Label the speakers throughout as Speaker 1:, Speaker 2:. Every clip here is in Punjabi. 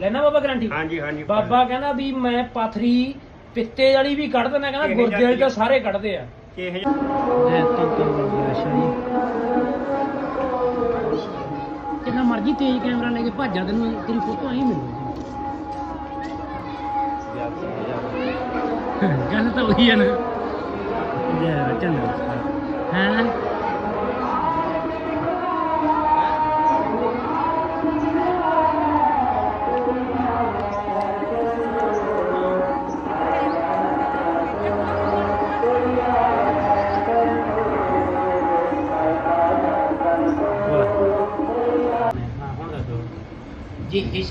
Speaker 1: ਲੈਣਾ ਬਾਬਾ ਗਰੰਟੀ?
Speaker 2: ਹਾਂਜੀ ਹਾਂਜੀ
Speaker 1: ਬਾਬਾ ਕਹਿੰਦਾ ਵੀ ਮੈਂ ਪਾਥਰੀ ਪਿੱਤੇ ਵਾਲੀ ਵੀ ਕੱਢ ਦਿੰਦਾ ਕਹਿੰਦਾ ਗੁਰਦੇ ਵਾਲੀ ਤਾਂ ਸਾਰੇ ਕੱਢਦੇ ਆ।
Speaker 2: ਇਹ
Speaker 1: ਕਿੰਨਾ ਮਰਜ਼ੀ ਤੇਜ਼ ਕੈਮਰਾ ਲੈ ਕੇ ਭੱਜਾ ਤੈਨੂੰ ਤੇਰੀ ਫੋਟੋ ਆਈ ਮਿਲੂ ਗੱਲ ਤਾਂ ਉਹੀ ਹੈ ਨਾ। ਜੈ ਚੰਗਾ ਹਾਂ ਹਾਂ?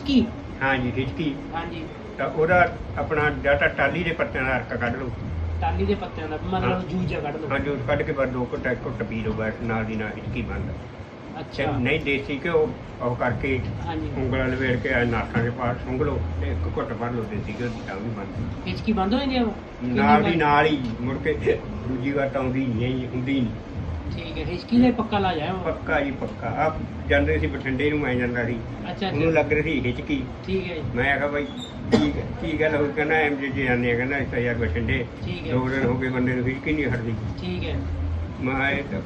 Speaker 1: ਜੀ ਹਿਸਕੀ
Speaker 2: ਹਾਂਜੀ ਹਿਚਕੀ
Speaker 1: ਹਾਂਜੀ।
Speaker 2: ਤਾਂ ਉਹਦਾ ਆਪਣਾ ਡਾਟਾ ਟਾਲੀ ਦੇ ਪੱਤਿਆਂ ਦਾ ਅਰਕ ਕੱਢ ਲਓ।
Speaker 1: ਟਾਲੀ ਦੇ ਪੱਤਿਆਂ ਦਾ
Speaker 2: ਹਾਂ।
Speaker 1: ਮਤਲਬ ਜੂਜਾ ਕੱਢ ਲਓ।
Speaker 2: ਹਾਂਜੀ ਉਹ ਕੱਢ ਕੇ ਬਾਅਦ ਦੋ ਘੁੱਟ ਘੁੱਟ ਪੀ ਲਓ ਬਸ ਨਾਲ ਦੀ ਨਾਲ ਹਿਚਕੀ ਬੰਦ।
Speaker 1: ਅੱਛਾ।
Speaker 2: ਨਹੀਂ ਦੇਸੀ ਘਿਓ ਉਹ ਕਰਕੇ
Speaker 1: ਹਾਂਜੀ।
Speaker 2: ਉਂਗਲਾਂ ਲਵੇੜ ਕੇ ਆ ਨਾਕਾਂ ਦੇ ਪਾਸ ਸੁੰਘ ਲਓ ਤੇ ਇੱਕ ਘੁੱਟ ਭਰ ਲਓ ਦੇਸੀ ਘਿਓ ਦੀ ਤਾਂ ਵੀ ਬੰਦ।
Speaker 1: ਹਿਚਕੀ ਬੰਦ ਹੋ ਜਾਂਦੀ ਆ ਉਹ?
Speaker 2: ਨਾਲ ਦੀ ਨਾਲ ਹੀ ਮੁੜ ਕੇ ਦੂਜੀ ਵਾਰ ਤਾਂ ਆਉਂਦੀ ਨਹੀਂ ਹੁੰਦੀ ਨਹੀਂ?
Speaker 1: ਠੀਕ ਹੈ ਹਿਚਕੀ ਦਾ ਹੀ ਪੱਕਾ ਲਾ ਜਾਏ
Speaker 2: ਪੱਕਾ ਜੀ ਪੱਕਾ। ਆ ਜਾਂਦੇ ਸੀ ਬਠਿੰਡੇ ਨੂੰ ਮੈਂ ਜਾਂਦਾ ਸੀ।
Speaker 1: ਅੱਛਾ
Speaker 2: ਉਹਨੂੰ
Speaker 1: ਅੱਛਾ
Speaker 2: ਲੱਗ ਰਹੀ ਸੀ ਹਿਚਕੀ
Speaker 1: ਠੀਕ ਹੈ ਜੀ।
Speaker 2: ਮੈਂ ਆਖਿਆ ਬਾਈ ਕੀ ਕੀ ਗੱਲ ਹੋਈ ਕਹਿੰਦਾ ਐਮ ਜੀ ਜੀ ਆਨੇ ਕਹਿੰਦਾ ਇਸ ਯਾਰ ਬਠਿੰਡੇ।
Speaker 1: ਠੀਕ ਹੈ।
Speaker 2: ਦੋ ਦਿਨ ਹੋ ਗਏ ਬੰਦੇ ਨੂੰ ਹਿਚਕੀ ਨਹੀਂ ਹਟਦੀ।
Speaker 1: ਠੀਕ ਹੈ।
Speaker 2: ਮੈਂ ਕਿਹਾ ਇਹ ਤਾਂ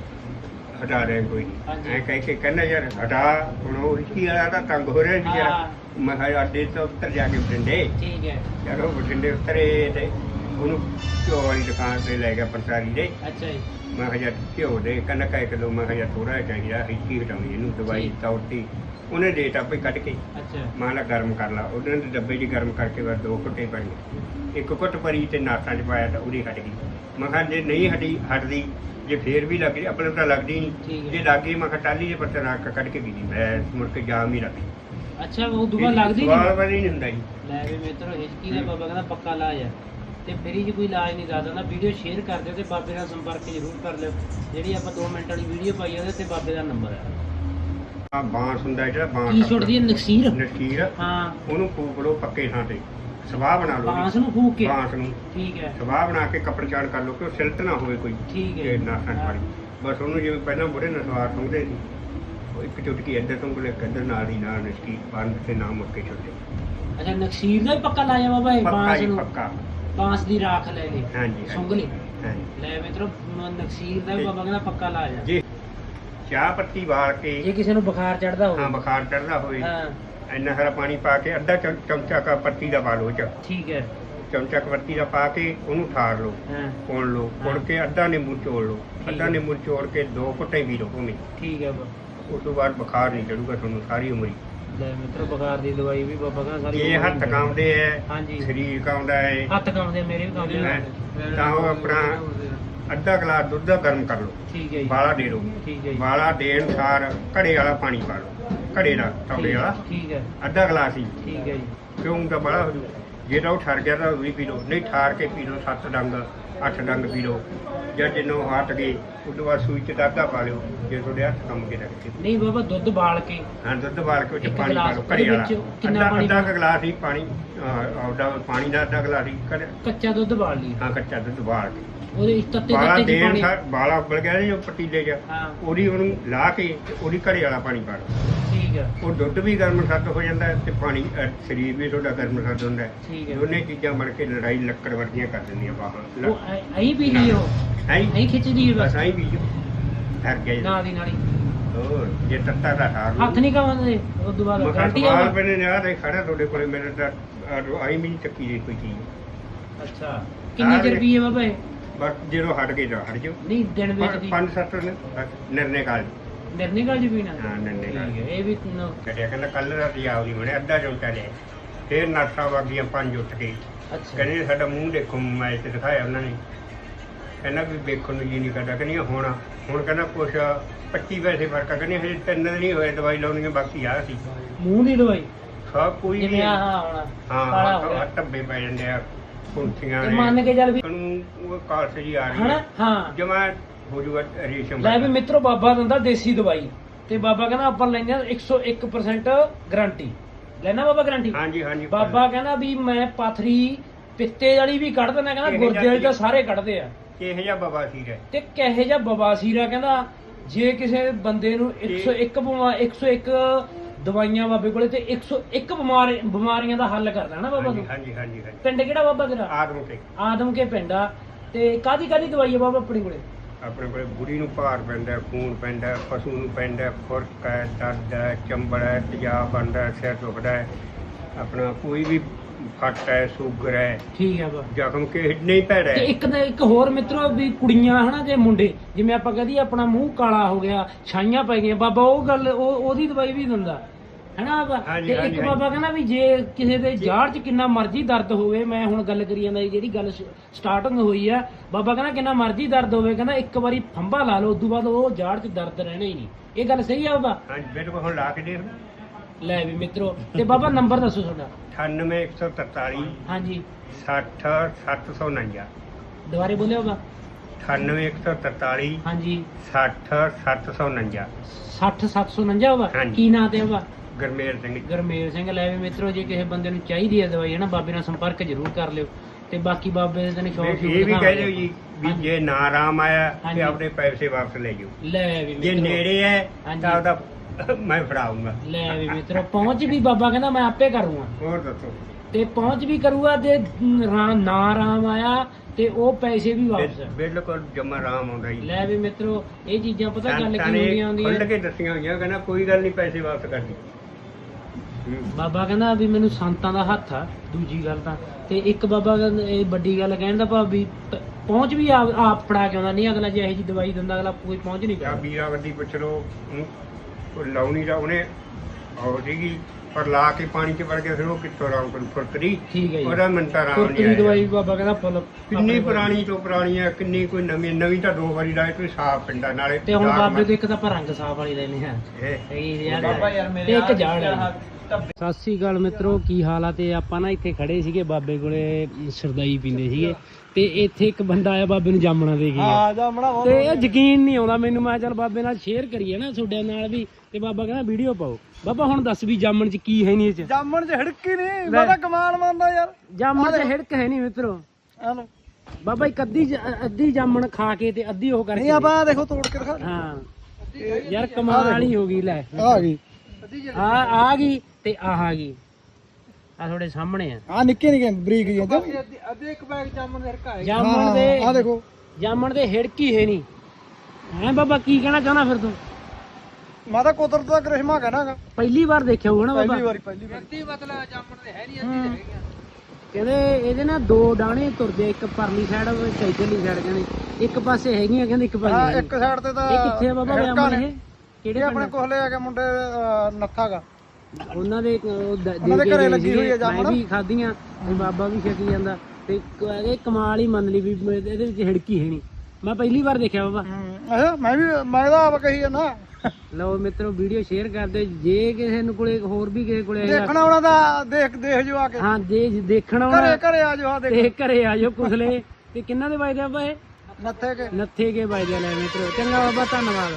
Speaker 2: ਹਟਾ ਰਿਹਾ ਕੋਈ
Speaker 1: ਹਾਂਜੀ।
Speaker 2: ਨਹੀਂ ਐ ਕਹਿ ਕੇ ਕਹਿੰਦਾ ਯਾਰ ਹਟਾ ਹੁਣ ਉਹ ਹਿਚਕੀ ਵਾਲਾ ਤਾਂ ਤੰਗ ਹੋ ਰਿਹਾ ਸੀ ਯਾਰ।
Speaker 1: ਹਾਂ।
Speaker 2: ਮੈਂ ਕਿਹਾ ਅੱਡੇ ਤੋਂ ਉੱਤਰ ਜਾ ਕੇ ਬਠਿੰਡੇ।
Speaker 1: ਠੀਕ ਹੈ।
Speaker 2: ਉਹ ਬਠਿੰਡੇ ਉਤਰੇ ਤੇ ਉਹਨੂੰ ਘਿਓ ਵਾਲੀ ਦੁਕਾਨ ਤੇ ਲੈ ਗਿਆ ਪੰਸਾਰੀ ਦੇ।
Speaker 1: ਅੱਛਾ ਜੀ।
Speaker 2: ਮੈਂ ਕਿਹਾ ਯਾਰ ਘਿਓ ਦੇ ਕਹਿੰਦਾ ਕਾ ਇੱਕ ਦੋ ਮੈਂ ਕਿਹਾ ਯਾਰ ਥੋੜਾ ਜਿਹਾ ਚਾਹੀਦਾ ਹਿੱਕੀ ਹਟਾਉਣੀ ਇਹਨੂੰ ਦਵਾਈ
Speaker 1: ਠੀਕ।
Speaker 2: ਤੌਰ ਤੇ ਉਹਨੇ ਦੇ ਟਾਪੇ ਕੱਢ ਕੇ
Speaker 1: ਅੱਛਾ।
Speaker 2: ਮੈਂ ਲਾ ਗਰਮ ਕਰ ਲਾ। ਉਹਨੇ ਦੇ ਡੱਬੇ 'ਚ ਗਰਮ ਕਰਕੇ ਬਾਅਦ ਦੋ ਘੁੱਟੇ ਪਾਈ ਇੱਕ ਘੁੱਟ ਭਰੀ ਤੇ ਨਾਸਾਂ 'ਚ ਪਾਇਆ ਤਾਂ ਉਹਦੀ ਹਟ ਗਈ। ਮੈਂ ਕਿਹਾ ਜੇ ਨਹੀਂ ਹਟੀ ਹਟਦੀ ਜੇ ਫੇਰ ਵੀ ਲੱਗ ਗਈ ਆਪਣੇ ਤਾਂ ਲੱਗਦੀ ਨਹੀਂ
Speaker 1: ਹੈ।
Speaker 2: ਜੇ ਲੱਗ ਗਈ ਮੈਂ ਕਿਹਾ ਟਾਲੀ ਦੇ ਪੱਤੇ ਨਾਲ ਕੱਢ ਕੇ ਵੀ ਦੀ ਮੈਂ ਮੁੜ ਕੇ ਜਾਮ ਹੀ ਰੱਖੀ
Speaker 1: ਅੱਛਾ ਉਹ ਦੁਬਾਰਾ ਲੱਗਦੀ ਨਹੀਂ
Speaker 2: ਵਾਲੀ ਨਹੀਂ ਹੁੰਦਾ ਜੀ।
Speaker 1: ਲੈ ਵੀ ਮਿੱਤਰੋ ਹਿਚਕੀ ਦਾ ਬਾਬਾ ਕਹਿੰਦਾ ਪੱਕਾ ਇਲਾਜ ਆ ਤੇ ਫਰੀ ਜੇ ਕੋਈ ਇਲਾਜ ਨਹੀਂ ਦੱਸਦਾ ਨਾ ਵੀਡੀਓ ਸ਼ੇਅਰ ਕਰ ਦਿਓ ਤੇ ਬਾਬੇ ਨਾਲ ਸੰਪਰਕ ਜ਼ਰੂਰ ਕਰ ਲਿਓ। ਜਿਹੜੀ ਆਪਾਂ 2 ਮਿੰਟ ਵਾਲੀ ਵੀਡੀਓ ਪਾਈ ਉਹਦੇ ਤੇ ਬਾਬੇ ਦਾ ਨੰਬਰ ਹੈ
Speaker 2: ਆ ਬਾਂਸ ਹੁੰਦਾ ਜਿਹੜਾ ਬਾਂਸ
Speaker 1: ਕੀ ਛੁੱਟਦੀ ਹੈ ਨਕਸੀਰ?
Speaker 2: ਨਸ਼ੀਰ
Speaker 1: ਹਾਂ।
Speaker 2: ਉਹਨੂੰ ਫੂਕ ਲਓ ਪੱਕੇ ਥਾਂ ਤੇ। ਸਵਾਹ ਬਣਾ ਲਓ
Speaker 1: ਬਾਂਸ ਨੂੰ ਫੂਕ ਕੇ?
Speaker 2: ਬਾਂਸ ਨੂੰ।
Speaker 1: ਠੀਕ ਹੈ।
Speaker 2: ਸਵਾਹ ਬਣਾ ਕੇ ਕੱਪੜ ਚਾੜ ਕਰ ਲਓ ਕਿ ਉਹ ਸਿਲਟ ਨਾ ਹੋਵੇ ਕੋਈ।
Speaker 1: ਠੀਕ ਹੈ।
Speaker 2: ਤੇ ਨਾਸਾਂ
Speaker 1: ਹਾਂ।
Speaker 2: ਪਾਣੀ ਬਸ ਉਹਨੂੰ ਜਿਵੇਂ ਪਹਿਲਾਂ ਬੁੜੇ ਨਸਵਾਰ ਸੁੰਘਦੇ ਸੀ ਉਹ ਇੱਕ ਚੁਟਕੀ ਇੱਧਰ ਸੁੰਘ ਲੈ ਇੱਕ ਇੱਧਰ ਨਾਲ ਹੀ ਨਾਲ ਨਸਕੀ ਬੰਦ ਤੇ ਨਾ ਮੁੜ ਕੇ ਛੁੱਟੇ।
Speaker 1: ਅੱਛਾ ਨਕਸੀਰ ਦਾ ਪੱਕਾ ਲਾਇਆ ਬਾਬਾ ਇਹ
Speaker 2: ਪੱਕਾ
Speaker 1: ਬਾਂਸ ਨੂੰ?
Speaker 2: ਪੱਕਾ।
Speaker 1: ਬਾਂਸ ਦੀ ਰਾਖ ਲੈ ਲੈ।
Speaker 2: ਹਾਂਜੀ।
Speaker 1: ਸੁੰਘ ਲਈ।
Speaker 2: ਹਾਂਜੀ।
Speaker 1: ਲੈ ਮਿੱਤਰੋ ਮ- ਨਕਸੀਰ ਦਾ ਵੀ ਬਾਬਾ ਕਹਿੰਦਾ ਪੱਕਾ ਲਾਇਆ
Speaker 2: ਜੇ। ਚਾਹ ਪੱਤੀ ਕੇ।
Speaker 1: ਜੇ ਕਿਸੇ ਨੂੰ ਬੁਖਾਰ ਚੜਦਾ
Speaker 2: ਹਾਂ
Speaker 1: ਹੋਵੇ
Speaker 2: ਬੁਖਾਰ ਚੜਦਾ ਹੋਵੇ।
Speaker 1: ਹਾਂ।
Speaker 2: ਇੰਨਾ ਸਾਰਾ ਪਾਣੀ ਪਾ ਕੇ ਅੱਧਾ ਚਮ- ਚਮਚਾ ਕਾ ਪੱਤੀ ਦਾ ਪਾ ਲਓ ਚ।
Speaker 1: ਠੀਕ ਹੈ।
Speaker 2: ਚਮਚਾ ਕੁ ਪੱਤੀ ਦਾ ਪਾ ਕੇ ਉਹਨੂੰ ਠਾਰ ਲਓ
Speaker 1: ਹਾਂ।
Speaker 2: ਪੁਣ ਲਓ ਪੁਣ
Speaker 1: ਹਾਂ।
Speaker 2: ਕੇ ਅੱਧਾ ਨਿੰਬੂ ਚੋੜ ਲਓ। ਅੱਧਾ। ਨਿੰਬੂ ਚੋੜ ਕੇ ਦੋ ਘੁੱਟੇ ਲਓ ਭਾਵੇਂ
Speaker 1: ਠੀਕ ਹੈ ਬਾ
Speaker 2: ਉਸ ਤੋਂ ਬਾਅਦ ਬੁਖਾਰ ਨਹੀਂ ਚੜੂਗਾ ਤੁਹਾਨੂੰ ਸਾਰੀ ਉਮਰ ਹੀ।
Speaker 1: ਲੈ ਮਿੱਤਰੋ ਬੁਖਾਰ ਦੀ ਦਵਾਈ ਵੀ ਬਾਬਾ ਕਹਿੰਦਾ ਸਾਰੀ
Speaker 2: ਇਹ ਹੱਥ ਕਾਉਂਦੇ ਐ
Speaker 1: ਹਾਂਜੀ।
Speaker 2: ਸਰੀਰ ਕਾਉਂਦਾ ਹੈ
Speaker 1: ਹੱਥ ਕਾਉਂਦੇ ਮੇਰੇ ਵੀ ਕਾਉਂਦੇ
Speaker 2: ਹੈਂ। ਤਾਂ ਉਹ ਆਪਣਾ ਅੱਧਾ ਗਲਾਸ ਦੁੱਧ ਦਾ ਗਰਮ ਕਰ ਲਓ।
Speaker 1: ਠੀਕ ਹੈ ਜੀ।
Speaker 2: ਬਾਲਾ ਦੇ ਲਓ
Speaker 1: ਠੀਕ ਹੈ ਜੀ।
Speaker 2: ਬਾਲਾ ਦੇਣ ਸਾਰ ਘੜੇ ਵਾਲਾ ਪਾਣੀ ਪਾ ਲਓ। ਘੜੇ ਦਾ ਤੌੜੇ ਵਾਲਾ।
Speaker 1: ਠੀਕ ਹੈ।
Speaker 2: ਅੱਧਾ ਗਲਾਸ ਹੀ।
Speaker 1: ਠੀਕ ਹੈ ਜੀ।
Speaker 2: ਕਿਉਂ? ਤਾਂ ਬੜਾ ਹੋ ਜੇ ਤਾਂ ਉਹ ਠਰ ਗਿਆ ਤਾਂ ਉਹ ਵੀ ਪੀ ਲਓ। ਨਹੀਂ ਠਾਰ ਕੇ ਪੀ ਲਓ ਸੱਤ ਡੰਗ। ਅੱਠ ਡੰਗ ਪੀ ਲਓ ਜਾਂ ਜਿੰਨੋਂ ਹਟ ਗਏ ਉਸ ਤੋਂ ਬਾਅਦ ਸੂਈ ਚ ਦਾਗਾ ਪਾ ਲਿਓ ਜੇ ਤੁਹਾਡੇ ਹੱਥ ਕੰਮ ਕੇ ਰੱਖੇ।
Speaker 1: ਨਹੀਂ ਬਾਬਾ ਦੁੱਧ ਬਾਲ ਕੇ।
Speaker 2: ਹਾਂ ਦੁੱਧ ਬਾਲ ਕੇ ਉਹ ਚ
Speaker 1: ਇੱਕ
Speaker 2: ਪਾਣੀ ਪਾ
Speaker 1: ਗਲਾਸ
Speaker 2: ਲਓ ਘੜੇ ਵਾਲਾ।
Speaker 1: ਵਿੱਚ ਕਿੰਨਾ
Speaker 2: ਅੱਧਾ
Speaker 1: ਪਾਣੀ
Speaker 2: ਅੱਧਾ? ਕੁ ਗਲਾਸ ਹੀ ਪਾਣੀ ਉਹਦਾ ਪਾਣੀ ਦਾ ਅੱਧਾ ਗਲਾਸ ਹੀ ਘੜੇ-
Speaker 1: ਕੱਚਾ ਦੁੱਧ ਬਾਲ ਲਈ।
Speaker 2: ਹਾਂ ਕੱਚਾ ਦੁੱਧ ਬਾਲ ਕੇ।
Speaker 1: ਉਹਦੇ ਇਸ ਤੱਤੇ
Speaker 2: ਬਾਲਾ
Speaker 1: ਤੱਤੇ
Speaker 2: ਦੇਣ
Speaker 1: ਪਾਣੀ।
Speaker 2: ਸਾਰ ਬਾਲਾ ਉਬਲ ਗਿਆ ਨਾ ਜੋ ਪਤੀਲੇ 'ਚ
Speaker 1: ਹਾਂ।
Speaker 2: ਉਹਦੀ ਉਹਨੂੰ ਲਾ ਕੇ ਤੇ ਉਹਦੀ ਘੜੇ ਵਾਲਾ ਪਾਣੀ ਪਾ ਲਓ।
Speaker 1: ਠੀਕ ਹੈ
Speaker 2: ਉਹ ਦੁੱਧ ਵੀ ਗਰਮ ਸਰਦ ਹੋ ਜਾਂਦਾ ਹੈ ਤੇ ਪਾਣੀ ਅਹ, ਸਰੀਰ ਵੀ ਤੁਹਾਡਾ ਗਰਮ ਸਰਦ ਹੁੰਦਾ ਹੈ।
Speaker 1: ਠੀਕ ਹੈ
Speaker 2: ਦੋਨੇ ਚੀਜ਼ਾਂ ਮਿਲ ਕੇ ਲੜਾਈ ਲੱਕੜ ਵਰਗੀਆਂ ਕਰ ਦਿੰਦੀਆਂ ਬਾਹਾਂ।
Speaker 1: ਉਹ ਐਂ ਪੀ ਲਈ ਉਹ? ਐਂ ਖਿੱਚਦੀ ਹੈ
Speaker 2: ਬਸ
Speaker 1: ਬਸ
Speaker 2: ਬੀਜੋ ਠਰ ਗਿਆ ਜੀ।
Speaker 1: ਨਾਲ ਦੀ ਨਾਲ ਹੀ।
Speaker 2: ਹੋਰ ਜੇ ਤੱਤਾ ਦਾ ਠਾਰ
Speaker 1: ਹੱਥ ਨਹੀਂ ਕਾਉਂਦੇ ਉਹ ਤੋਂ ਬਾਅਦ ਗਾਰੰਟੀ ਆ
Speaker 2: ਪੈਣੇ ਨੇ ਆ ਤੇ ਖੜਾ ਤੁਹਾਡੇ ਕੋਲੇ ਮੇਰੇ ਆਹ ਆਈ ਵੀ ਨਹੀਂ ਚੱਕੀ ਦੀ ਕੋਈ ਚੀਜ਼।
Speaker 1: ਅੱਛਾ। ਕਿੰਨੇ ਚਿਰ ਪੀਏ ਬਾਬਾ ਇਹ?
Speaker 2: ਬਸ ਜਦੋਂ ਹਟ ਗਏ ਤਾਂ ਹਟ ਜਾਓ।
Speaker 1: ਨਹੀਂ ਦਿਨ ਵਿੱਚ
Speaker 2: ਪੰਜ-
Speaker 1: ਦੀ
Speaker 2: ਪੰਜ ਸੱਤ ਨੇ ਬਸ ਨਿਰਣੇ ਕਾਲ।
Speaker 1: ਨਿਰਨੇ ਕਾਲ ਜੀ ਪੀਣਾ
Speaker 2: ਹਾਂ
Speaker 1: ਠੀਕ
Speaker 2: ਕਾਲ
Speaker 1: ਹੈ ਇਹ ਵੀ
Speaker 2: ਕਰਿਆ ਕਹਿੰਦਾ ਕੱਲ ਰਾਤੀ ਆਉਦੀ ਬਣੇ ਅੱਧਾ ਚਮਚਾ ਲਿਆ ਫੇਰ ਨਾਸਾ ਵਗੀਆਂ ਪੰਜ ਉੱਠ ਕੇ।
Speaker 1: ਅੱਛਾ।
Speaker 2: ਕਹਿੰਦੇ ਸਾਡਾ ਮੂੰਹ ਦੇਖੋ ਮੈਂ ਤੇ ਦਿਖਾਇਆ ਉਹਨਾਂ ਨੇ। ਕਹਿੰਦਾ ਵੀ ਵੇਖਣ ਨੂੰ ਜੀ ਨਹੀਂ ਕਰਦਾ। ਕਹਿੰਦੀ ਹੁਣ ਹੁਣ ਕਹਿੰਦਾ ਕੁਛ 25 ਪੈਸੇ ਫ਼ਰਕ ਆ। ਕਹਿੰਦੀ ਹਜੇ ਤਿੰਨ ਦਿਨ ਹੀ ਹੋਏ ਦਵਾਈ ਲਾਉਣੀ ਬਾਕੀ ਆ ਸੀ।
Speaker 1: ਮੂੰਹ ਦੀ ਦਵਾਈ?
Speaker 2: ਸਭ ਕੋਈ ਨਹੀਂ। ਹਾਂ
Speaker 1: ਹਾਂ ਹੋ
Speaker 2: ਟੱਬੇ ਪੈ ਜਾਂਦੇ ਆ। ਕੁੰਠੀਆਂ ਨੇ।
Speaker 1: ਮੰਨ ਕੇ ਚੱਲ ਵੀ
Speaker 2: ਨੂੰ ਉਹ ਕਾਲਸ ਜੀ ਆ ਰਹੀ ਹੈ।
Speaker 1: ਹਾਂ।
Speaker 2: ਜਮਾ ਹੋ ਜੂਗਾ ਰੇਸ਼ਮ
Speaker 1: ਲੈ ਵੀ ਮਿੱਤਰੋ ਬਾਬਾ ਦਿੰਦਾ ਦੇਸੀ ਦਵਾਈ। ਤੇ ਬਾਬਾ ਕਹਿੰਦਾ ਆਪਾਂ ਲੈਂਦੇ ਆ 101% ਗਾਰੰਟੀ ਲੈਣਾ ਬਾਬਾ ਗਾਰੰਟੀ
Speaker 2: ਹਾਂਜੀ ਹਾਂਜੀ।
Speaker 1: ਬਾਬਾ ਕਹਿੰਦਾ ਵੀ ਮੈਂ ਪਾਥਰੀ ਪਿੱਤੇ ਵਾਲੀ ਵੀ ਕੱਢ ਦਿੰਦਾ ਕਹਿੰਦਾ ਗੁਰਦੇ ਵਾਲੀ ਤਾਂ ਸਾਰੇ? ਕੱਢਦੇ ਆ।
Speaker 2: ਇਹ ਜਿਹਾ ਬਵਾ ਸੀਰ? ਹੈ
Speaker 1: ਤੇ ਕਹੇ ਜਿਹਾ ਬਵਾਸੀਰ ਕਹਿੰਦਾ ਜੇ ਕਿਸੇ ਬੰਦੇ ਨੂੰ 101 ਬਿਮਾ 101 ਦਵਾਈਆਂ ਬਾਬੇ ਕੋਲੇ ਤੇ 101 ਬਿਮਾਰੀ ਬਿਮਾਰੀਆਂ ਦਾ ਹੱਲ ਕਰਦਾ ਨਾ ਬਾਬਾ
Speaker 2: ਹਾਂਜੀ ਹਾਂਜੀ ਹਾਂਜੀ ਹਾਂਜੀ।
Speaker 1: ਪਿੰਡ ਕਿਹੜਾ ਬਾਬਾ ਤੇਰਾ?
Speaker 2: ਆਦਮ ਕੇ।
Speaker 1: ਆਦਮ ਕੇ ਪਿੰਡ ਆ। ਤੇ ਕਾਦੀ ਕਾਦੀ ਦਵਾਈ ਆ ਬਾਬਾ ਆਪਣੀ ਕੋਲੇ?
Speaker 2: ਆਪਣੇ ਕੋਲੇ ਬੁੜੀ ਨੂੰ ਭਾਰ ਪੈਂਦਾ ਹੈ, ਖੂਨ ਪੈਂਦਾ ਹੈ, ਪਸ਼ੂ ਨੂੰ ਪੈਂਦਾ ਹੈ, ਖੁਰਕ ਹੈ ਦਰਦ ਹੈ ਚੰਬੜ ਹੈ ਬਣਦਾ ਹੈ, ਸਿਰ ਦੁਖਦਾ ਹੈ। ਆਪਣਾ ਕੋਈ ਵੀ ਫੱਟ ਹੈ ਸ਼ੂਗਰ ਹੈ
Speaker 1: ਠੀਕ ਹੈ ਬਾਬਾ।
Speaker 2: ਜ਼ਖਮ ਕੇ ਨਹੀਂ ਭੈੜਾ
Speaker 1: ਤੇ
Speaker 2: ਹੈ
Speaker 1: ਇੱਕ ਤੇ ਇੱਕ ਹੋਰ ਮਿੱਤਰੋ ਵੀ ਕੁੜੀਆਂ ਹਨਾ ਜੇ ਮੁੰਡੇ ਜਿਵੇਂ ਆਪਾਂ ਕਹਦੀ ਆਪਣਾ ਮੂੰਹ ਕਾਲਾ ਹੋ ਗਿਆ ਛਾਈਆਂ ਪੈ ਗਈਆਂ ਬਾਬਾ ਉਹ ਗੱਲ ਉਹ ਉਹਦੀ ਦਵਾਈ ਵੀ ਦਿੰਦਾ। ਹੈਨਾ ਬਾਬਾ
Speaker 2: ਹਾਂਜੀ,
Speaker 1: ਤੇ
Speaker 2: ਹਾਂਜੀ,
Speaker 1: ਇੱਕ ਬਾਬਾ ਕਹਿੰਦਾ ਵੀ ਜੇ ਕਿਸੇ ਦੇ ਜਾੜ 'ਚ ਕਿੰਨਾ ਮਰਜ਼ੀ ਦਰਦ ਹੋਵੇ ਮੈਂ ਹੁਣ ਗੱਲ ਕਰੀ ਜਾਂਦਾ ਜਿਹੜੀ ਗੱਲ ਸਟਾਰਟਿੰਗ ਹੋਈ ਆ ਬਾਬਾ ਕਹਿੰਦਾ ਕਿੰਨਾ ਮਰਜ਼ੀ ਦਰਦ ਹੋਵੇ ਕਹਿੰਦਾ ਇੱਕ ਵਾਰੀ ਫੰਬਾ ਲਾ ਲਓ ਉਦੋਂ ਬਾਅਦ ਉਹ ਜਾੜ 'ਚ ਦਰਦ ਰਹਿਣਾ ਹੀ ਨਹੀਂ। ਇਹ ਗੱਲ ਸਹੀ ਆ ਬਾਬਾ?
Speaker 2: ਹਾਂਜੀ ਬਿਲਕੁਲ ਹੁਣ ਲਾ ਕੇ ਦੇਖ
Speaker 1: ਲੈ ਵੀ ਮਿੱਤਰੋ ਤੇ ਬਾਬਾ ਨੰਬਰ ਦੱਸੋ ਤੁਹਾਡਾ।
Speaker 2: 98143
Speaker 1: ਹਾਂਜੀ।
Speaker 2: 60 749
Speaker 1: ਦੁਬਾਰੇ ਬੋਲਿਓ ਬਾਬਾ।
Speaker 2: 98143
Speaker 1: ਹਾਂਜੀ।
Speaker 2: 60 749
Speaker 1: 60 749 ਬਾਬਾ?
Speaker 2: ਹਾਂਜੀ।
Speaker 1: ਕੀ ਨਾਂ ਤੇ ਬਾਬਾ?
Speaker 2: ਗਰਮੇਲ ਸਿੰਘ।
Speaker 1: ਗਰਮੇਲ ਸਿੰਘ ਲੈ ਵੀ ਮਿੱਤਰੋ ਜੇ ਕਿਸੇ ਬੰਦੇ ਨੂੰ ਚਾਹੀਦੀ ਹੈ ਦਵਾਈ ਹੈ ਨਾ ਬਾਬੇ ਨਾਲ ਸੰਪਰਕ ਜ਼ਰੂਰ ਕਰ ਲਿਓ। ਤੇ ਬਾਕੀ ਬਾਬੇ ਦੇ ਤੈਨੂੰ ਸ਼ੌਕ
Speaker 2: ਇਹ ਵੀ ਕਹਿ ਦਿਓ ਜੀ ਵੀ
Speaker 1: ਹਾਂਜੀ।
Speaker 2: ਜੇ ਨਾ ਆਰਾਮ ਆਇਆ
Speaker 1: ਹਾਂਜੀ।
Speaker 2: ਤੇ ਆਪਣੇ ਪੈਸੇ ਵਾਪਸ ਲੈ ਜਾਓ।
Speaker 1: ਲੈ ਵੀ
Speaker 2: ਜੇ
Speaker 1: ਮਿੱਤਰੋ।
Speaker 2: ਨੇੜੇ ਹੈ
Speaker 1: ਹਾਂਜੀ।
Speaker 2: ਤਾਂ ਉਹਦਾ ਮੈਂ ਫੜਾਉਂਗਾ।
Speaker 1: ਲੈ ਵੀ ਮਿੱਤਰੋ ਪਹੁੰਚ ਵੀ ਬਾਬਾ ਕਹਿੰਦਾ ਮੈਂ ਆਪੇ ਕਰੂੰਗਾ।
Speaker 2: ਹੋਰ ਦੱਸੋ।
Speaker 1: ਤੇ ਪਹੁੰਚ ਵੀ ਕਰੂਗਾ ਤੇ ਰਾ- ਨਾ ਆਰਾਮ ਆਇਆ ਤੇ ਉਹ ਪੈਸੇ ਵੀ ਵਾਪਸ
Speaker 2: ਬਿਲ- ਬਿਲਕੁਲ ਜਮਾ ਆਰਾਮ ਆਉਂਦਾ ਜੀ।
Speaker 1: ਲੈ ਵੀ ਮਿੱਤਰੋ ਇਹ ਚੀਜ਼ਾਂ ਪਤਾ ਗੱਲ ਕੀ
Speaker 2: ਸੰਤਾਂ ਨੇ
Speaker 1: ਹੁੰਦੀਆਂ
Speaker 2: ਖੁੱਲ੍ਹ
Speaker 1: ਹੁੰਦੀਆਂ
Speaker 2: ਕੇ ਦੱਸੀਆਂ ਹੋਈਆਂ ਕਹਿੰਦਾ ਕੋਈ ਗੱਲ ਨਹੀਂ ਪੈਸੇ ਵਾਪਸ ਕਰ ਦੀ
Speaker 1: ਬਾਬਾ ਕਹਿੰਦਾ ਵੀ ਮੈਨੂੰ ਸੰਤਾਂ ਦਾ ਹੱਥ ਆ ਦੂਜੀ ਗੱਲ ਤਾਂ। ਤੇ ਇੱਕ ਬਾਬਾ ਕਹਿੰਦਾ ਇਹ ਵੱਡੀ ਗੱਲ ਕਹਿੰਦਾ ਭਾਬੀ ਪ- ਪਹੁੰਚ ਵੀ ਆਪ ਆਪ ਫੜਾ ਕੇ ਆਉਂਦਾ ਨਹੀਂ ਅਗਲਾ ਜੇ ਇਹੋ ਜੀ ਦਵਾਈ ਦਿੰਦਾ ਅਗਲਾ ਕੋਈ ਪਹੁੰਚ ਨਹੀਂ
Speaker 2: ਜਾਂ
Speaker 1: ਕਰਦਾ
Speaker 2: ਵੀਰਾਵਦੀ ਪੁੱਛ ਲਓ ਉਹਨੂੰ ਉਹ ਲਾਉਣੀ ਦਾ ਉਹਨੇ ਆਉ ਸੀਗੀ ਪਰ ਲਾ ਕੇ ਪਾਣੀ 'ਚ ਵੜ ਕੇ ਫਿਰ ਉਹ ਕਿੱਥੋਂ ਆਰਾਮ ਕਰੂ ਫੁਰਕਰੀ
Speaker 1: ਠੀਕ ਹੈ ਜੀ।
Speaker 2: ਉਹਦਾ ਮਨ ਤਾਂ ਆਰਾਮ ਨਹੀਂ
Speaker 1: ਦੀ
Speaker 2: ਆਇਆ
Speaker 1: ਦਵਾਈ ਬਾਬਾ ਕਹਿੰਦਾ ਫੁੱਲ
Speaker 2: ਕਿੰਨੀ
Speaker 1: ਆਪਣੇ
Speaker 2: ਪੁਰਾਣੀ ਤੋਂ ਪੁਰਾਣੀ ਹੈ ਕਿੰਨੀ ਕੋਈ ਨਵੀਂ ਨਵੀਂ ਤਾਂ ਦੋ ਵਾਰੀ ਲਾਏ ਤੁਸੀਂ ਸਾਫ਼ ਪਿੰਡਾਂ ਨਾਲੇ
Speaker 1: ਤੇ ਹੁਣ
Speaker 2: ਦਾਗ
Speaker 1: ਬਾਬੇ ਤੋਂ ਇੱਕ ਤਾਂ ਆਪਾਂ ਰੰਗ ਸਾਫ਼ ਵਾਲੀ ਲੈਨੇ ਆ
Speaker 2: ਇਹ
Speaker 1: ਇਹ ਯਾਰ
Speaker 2: ਬਾਬਾ
Speaker 1: ਤੇ ਇੱਕ ਜਾੜ ਹੈ ਸਤਿ ਸ੍ਰੀ ਅਕਾਲ ਮਿੱਤਰੋ ਕੀ ਹਾਲ ਆ? ਤੇ ਆਪਾਂ ਨਾ ਇੱਥੇ ਖੜੇ ਸੀਗੇ ਬਾਬੇ ਕੋਲੇ ਸਰਦਾਈ ਪੀਂਦੇ ਸੀਗੇ। ਤੇ ਇੱਥੇ ਇੱਕ ਬੰਦਾ ਆਇਆ ਬਾਬੇ ਨੂੰ ਜਾਮਣਾ ਦੇ ਗਿਆ
Speaker 3: ਹਾਂ ਜਾਮਣਾ
Speaker 1: ਤੇ ਇਹ ਯਕੀਨ ਨਹੀਂ ਆਉਂਦਾ ਮੈਨੂੰ ਮੈਂ ਚੱਲ ਬਾਬੇ ਨਾਲ ਸ਼ੇਅਰ ਕਰੀਏ ਨਾ ਤੁਹਾਡੇ ਨਾਲ ਵੀ। ਤੇ ਬਾਬਾ ਕਹਿੰਦਾ ਵੀਡੀਓ ਪਾਓ। ਬਾਬਾ ਹੁਣ ਦੱਸ ਵੀ ਜਾਮਣ ਚ ਕੀ ਹੈ ਨਹੀਂ ਇਹ ਚ?
Speaker 3: ਜਾਮਣ ਚ ਹਿੜਕੀ ਨਹੀਂ।
Speaker 1: ਲੈ।
Speaker 3: ਮੈਂ ਤਾਂ ਕਮਾਨ ਮੰਨਦਾ ਯਾਰ।
Speaker 1: ਜਾਮਣ ਚ ਹਿੜਕ ਹੈ ਨਹੀਂ ਮਿੱਤਰੋ। ਬਾਬਾ ਇੱਕ ਅੱਧੀ ਅੱਧੀ ਜਾਮਣ ਖਾ ਕੇ ਤੇ ਅੱਧੀ ਉਹ ਕਰਕੇ
Speaker 3: ਨਹੀਂ ਆਪਾਂ ਦੇਖੋ ਤੋੜ ਕੇ ਦਿਖਾ
Speaker 1: ਹਾਂ। ਯਾਰ ਕਮਾਲ ਵਾਲੀ ਹੋ ਗਈ ਲੈ।
Speaker 3: ਆ ਗਈ।
Speaker 1: ਆ ਆ ਗਈ। ਤੇ ਆਹ ਆ ਗਈ। ਆ ਤੁਹਾਡੇ ਸਾਹਮਣੇ ਆ।
Speaker 3: ਆ ਨਿੱਕੇ ਨਿੱਕੇ ਬਰੀਕ ਜਿਹੇ ਅੱਧੇ ਇੱਕ ਬੈਗ ਜਾਮਣ ਦੇ ਹਿੜਕਾ
Speaker 1: ਜਾਮਣ ਦੇ
Speaker 3: ਆ ਦੇਖੋ।
Speaker 1: ਜਾਮਣ ਦੇ ਹਿੜਕੀ ਹੈ ਨਹੀਂ। ਹੈ ਬਾਬਾ ਕੀ ਕਹਿਣਾ ਚਾਹੁੰਦਾ ਫਿਰ ਤੂੰ?
Speaker 3: ਮੈਂ ਤਾਂ ਕੁਦਰਤ ਦਾ ਕਰਿਸ਼ਮਾ ਕਹਿਣਾਗਾ।
Speaker 1: ਪਹਿਲੀ ਵਾਰ ਦੇਖਿਆ ਹੋਣਾ ਬਾਬਾ।
Speaker 3: ਪਹਿਲੀ ਵਾਰੀ ਪਹਿਲੀ ਵਾਰੀ।
Speaker 1: ਹੂੰ। ਕਹਿੰਦੇ ਇਹਦੇ ਨਾਲ ਦੋ ਡਾਣੇ ਤੁਰਦੇ ਇੱਕ ਪਰਲੀ ਸਾਈਡ ਇੱਕ ਇਧਰਲੀ ਸਾਈਡ ਕਹਿੰਦੇ। ਇੱਕ ਪਾਸੇ ਹੈਗੀਆਂ ਕਹਿੰਦੇ ਇੱਕ ਪਾਸੇ
Speaker 3: ਹਾਂ। ਇੱਕ ਸਾਈਡ ਤੇ ਤਾਂ
Speaker 1: ਇਹ ਕਿੱਥੇ ਆ ਬਾਬਾ ਜਾਮਣ। ਇਹ? ਕਿਹੜੇ
Speaker 3: ਆਪਣੇ? ਕੋਹਲੇ ਆ ਕੇ ਮੁੰਡੇ ਨੱਥਾਗਾ।
Speaker 1: ਉਹਨਾਂ ਦੇ ਉਹ ਦ-
Speaker 3: ਉਹਨਾਂ ਦੇ
Speaker 1: ਕੇ
Speaker 3: ਘਰੇ
Speaker 1: ਗਏ
Speaker 3: ਲੱਗੀ ਹੋਈ ਆ ਜਾਮਣ।
Speaker 1: ਮੈਂ ਵੀ ਖਾਧੀਆਂ ਤੇ ਬਾਬਾ ਵੀ ਛਕੀ ਜਾਂਦਾ ਤੇ ਕ- ਇਹ ਕਮਾਲ ਹੀ ਮੰਨ ਲਈ ਵੀ ਮ- ਇਹਦੇ ਵਿੱਚ ਹਿੜਕੀ ਹੈ ਨਹੀਂ। ਮੈਂ ਪਹਿਲੀ ਵਾਰ ਦੇਖਿਆ ਬਾਬਾ।
Speaker 3: ਹੂੰ ਅੱਛਾ ਮੈਂ ਵੀ ਮੈਂ ਤਾਂ ਆਪ ਕਹੀ ਜਾਂਦਾ।
Speaker 1: ਲਓ ਮਿੱਤਰੋ ਵੀਡੀਓ ਸ਼ੇਅਰ ਕਰ ਦਿਓ। ਜੇ ਕਿਸੇ ਨੂੰ ਕੋਲੇ ਹੋਰ ਵੀ ਕਿਸੇ ਕੋਲੇ ਹੈਗਾ
Speaker 3: ਦੇਖਣਾ ਉਹਨਾਂ ਦਾ ਦੇਖ ਦੇਖ ਜੋ ਆ ਕੇ।
Speaker 1: ਹਾਂ ਜੇ ਦੇਖਣਾ
Speaker 3: ਘਰੇ
Speaker 1: ਹੋਣਾ
Speaker 3: ਘਰੇ ਆ ਜੋ ਆ ਦੇਖ।
Speaker 1: ਤੇ ਘਰੇ ਆ ਜਾਓ ਕੁਸਲੇ। ਤੇ ਕਿੰਨਾ ਦੇ ਵਜਦੇ ਆ ਬਾਬਾ ਇਹ
Speaker 3: ਨੱਥੇ ਕੇ।
Speaker 1: ਨੱਥੇ ਕੇ ਵਜਦੇ ਲੈ ਮਿੱਤਰੋ। ਚੰਗਾ ਬਾਬਾ ਧੰਨਵਾਦ।